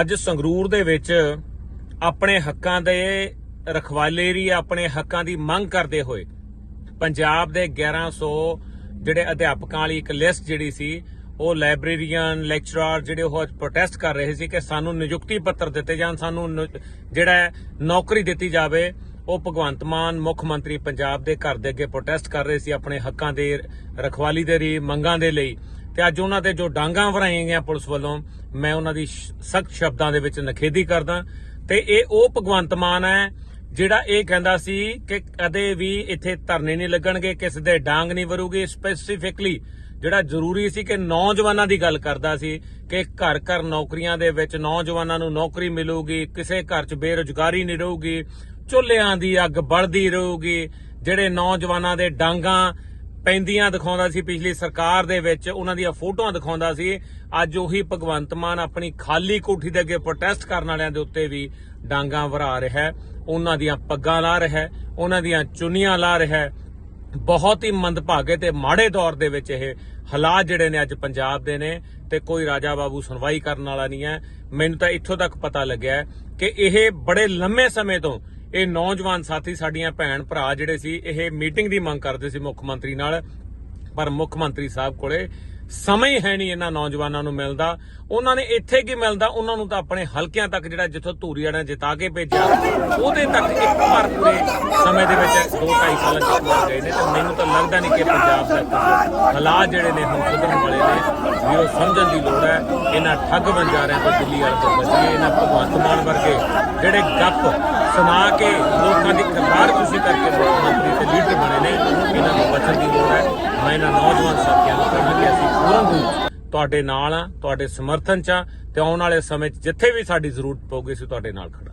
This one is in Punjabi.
ਅੱਜ ਸੰਗਰੂਰ ਦੇ ਵਿੱਚ ਆਪਣੇ ਹੱਕਾਂ ਦੇ ਰਖਵਾਲੇ ਰਖਵਾਲੇਰੀ ਆਪਣੇ ਹੱਕਾਂ ਦੀ ਮੰਗ ਕਰਦੇ ਹੋਏ ਪੰਜਾਬ ਦੇ 1100 ਜਿਹੜੇ ਅਧਿਆਪਕਾਂ ਵਾਲੀ ਇੱਕ ਲਿਸਟ ਜਿਹੜੀ ਸੀ, ਉਹ ਲਾਇਬ੍ਰੇਰੀਅਨ, ਲੈਕਚਰਰ ਜਿਹੜੇ ਉਹ ਪ੍ਰੋਟੈਸਟ ਕਰ ਰਹੇ ਸੀ ਕਿ ਸਾਨੂੰ ਨਿਯੁਕਤੀ ਪੱਤਰ ਦਿੱਤੇ ਜਾਣ, ਸਾਨੂੰ ਜਿਹੜਾ ਨੌਕਰੀ ਦਿੱਤੀ ਜਾਵੇ, ਉਹ ਭਗਵੰਤ ਮਾਨ ਮੁੱਖ ਮੰਤਰੀ ਪੰਜਾਬ ਦੇ ਘਰ ਦੇ ਅੱਗੇ ਪ੍ਰੋਟੈਸਟ ਕਰ ਰਹੇ ਸੀ ਆਪਣੇ ਹੱਕਾਂ ਦੇ ਰਖਵਾਲੀ ਦੇ ਲਈ, ਮੰਗਾਂ ਦੇ ਲਈ। ਤੇ ਅੱਜ ਉਹਨਾਂ ਤੇ ਜੋ ਡਾਂਗਾਂ ਵਰਾਈਆਂ ਗਈਆਂ ਪੁਲਿਸ ਵੱਲੋਂ, ਮੈਂ ਉਹਨਾਂ ਦੀ ਸਖਤ ਸ਼ਬਦਾਂ ਦੇ ਵਿੱਚ ਨਖੇਦੀ ਕਰਦਾ। ਤੇ ਇਹ ਉਹ ਭਗਵੰਤ ਮਾਨ ਹੈ, ਜਿਹੜਾ ਇਹ ਕਹਿੰਦਾ ਸੀ ਕਿ ਕਦੇ ਵੀ ਇੱਥੇ ਧਰਨੇ ਨਹੀਂ ਲੱਗਣਗੇ, ਕਿਸੇ ਦੇ ਡਾਂਗ ਨਹੀਂ ਵਰੂਗੀ। ਸਪੈਸੀਫਿਕਲੀ ਜਿਹੜਾ ਜ਼ਰੂਰੀ ਸੀ ਕਿ ਨੌਜਵਾਨਾਂ ਦੀ ਗੱਲ ਕਰਦਾ ਸੀ ਕਿ ਘਰ ਘਰ ਨੌਕਰੀਆਂ ਦੇ ਵਿੱਚ ਨੌਜਵਾਨਾਂ ਨੂੰ ਨੌਕਰੀ ਮਿਲੂਗੀ, ਕਿਸੇ ਘਰ 'ਚ ਬੇਰੁਜ਼ਗਾਰੀ ਨਹੀਂ ਰਹੂਗੀ, ਚੁੱਲ੍ਹਿਆਂ ਦੀ ਅੱਗ ਬਲਦੀ ਰਹੂਗੀ, ਜਿਹੜੇ ਨੌਜਵਾਨਾਂ ਦੇ ਡਾਂਗਾਂ ਪੈਂਦੀਆਂ ਦਿਖਾਉਂਦਾ ਸੀ। ਪਿਛਲੀ ਸਰਕਾਰ ਦੇ ਵਿੱਚ ਉਹਨਾਂ ਦੀਆਂ ਫੋਟੋਆਂ ਦਿਖਾਉਂਦਾ ਸੀ। ਅੱਜ ਉਹੀ ਭਗਵੰਤ ਮਾਨ ਆਪਣੀ ਖਾਲੀ ਕੋਠੀ ਦੇ ਅੱਗੇ ਪ੍ਰੋਟੈਸਟ ਕਰਨ ਵਾਲਿਆਂ ਦੇ ਉੱਤੇ ਵੀ ਡਾਂਗਾਂ ਵਰਾ ਰਿਹਾ ਹੈ। ਉਹਨਾਂ ਦੀਆਂ ਪੱਗਾਂ ਲਾ ਰਿਹਾ ਉਹਨਾਂ ਦੀਆਂ ਚੁੰਨੀਆਂ ਲਾ ਰਿਹਾ ਬਹੁਤ ਹੀ ਮੰਦਭਾਗੇ ਤੇ ਮਾੜੇ ਦੌਰ ਦੇ ਵਿੱਚ ਇਹ ਹਾਲਾਤ ਜਿਹੜੇ ਨੇ ਅੱਜ ਪੰਜਾਬ ਦੇ ਨੇ ਤੇ ਕੋਈ ਰਾਜਾ ਬਾਬੂ ਸੁਣਵਾਈ ਕਰਨ ਵਾਲਾ ਨਹੀਂ ਹੈ। ਮੈਨੂੰ ਤਾਂ ਇੱਥੋਂ ਤੱਕ ਪਤਾ ਲੱਗਿਆ ਕਿ ਇਹ ਬੜੇ ਲੰਮੇ ਸਮੇਂ ਤੋਂ ਇਹ ਨੌਜਵਾਨ ਸਾਥੀ, ਸਾਡੀਆਂ ਭੈਣ ਭਰਾ ਜਿਹੜੇ ਸੀ, ਇਹ ਮੀਟਿੰਗ ਦੀ ਮੰਗ ਕਰਦੇ ਸੀ ਮੁੱਖ ਮੰਤਰੀ ਨਾਲ, ਪਰ ਮੁੱਖ ਮੰਤਰੀ ਸਾਹਿਬ ਕੋਲੇ ਸਮਾਂ ਹੀ ਹੈ ਨਹੀਂ ਇਹਨਾਂ ਨੌਜਵਾਨਾਂ ਨੂੰ ਮਿਲਦਾ। ਉਹਨਾਂ ਨੇ ਇੱਥੇ ਕੀ ਮਿਲਦਾ? ਉਹਨਾਂ ਨੂੰ ਤਾਂ ਆਪਣੇ ਹਲਕਿਆਂ ਤੱਕ ਜਿਹੜਾ ਜਿੱਥੋਂ ਧੂਰੀ ਵਾਲਿਆਂ ਜਿਤਾ ਕੇ ਭੇਜਿਆ, ਉਹਦੇ ਤੱਕ ਇੱਕ ਵਾਰ ਪੂਰੇ ਸਮੇਂ ਦੇ ਵਿੱਚ 2.5 ਸਾਲਾਂ ਚ ਗਏ ਨੇ ਤੇ ਮੈਨੂੰ ਤਾਂ ਲੱਗਦਾ ਨਹੀਂ ਕਿ ਪੰਜਾਬ ਸਰਕਾਰ ਹਾਲਾਤ ਜਿਹੜੇ ਨੇ ਹੁਣ ਸੁਧਰਨ ਵਾਲੇ ਨੇ ਵੀ ਉਹ ਸਮਝਣ ਦੀ ਲੋੜ ਹੈ। ਇਹਨਾਂ ਠੱਗ ਬੰਜਾਰਿਆਂ ਤੋਂ ਦਿੱਲੀ ਵਾਲੇ ਤੋਂ ਬਚੀਏ, ਇਹਨਾਂ ਭਗਵੰਤ ਮਾਨ ਵਰਗੇ ਜਿਹੜੇ ਗੱਪ ਸੁਣਾ ਕੇ ਲੋਕਾਂ ਦੀ ਕਰਤਾਰ ਖੁਸ਼ੀ ਕਰਕੇ ਮੁੱਖ ਮੰਤਰੀ ਤੇ ਲੀਡਰ ਬਣੇ ਨੇ। ਇਹਨਾਂ ਨੂੰ ਬਚਣ ਦੀ ਲੋੜ ਹੈ। ਮੈਂ ਇਹਨਾਂ ਨੌਜਵਾਨ ਸਾਥੀਆਂ ਨੂੰ ਕਹਿੰਦਾ ਕਿ ਅਸੀਂ ਪੂਰਨ ਰੂਪ ਤੁਹਾਡੇ ਨਾਲ ਆ ਤੁਹਾਡੇ ਸਮਰਥਨ ਚ ਆ ਤੇ ਆਉਣ ਵਾਲੇ ਸਮੇਂ 'ਚ ਜਿੱਥੇ ਵੀ ਸਾਡੀ ਜ਼ਰੂਰਤ ਪਊਗੀ, ਅਸੀਂ ਤੁਹਾਡੇ ਨਾਲ ਖੜਾ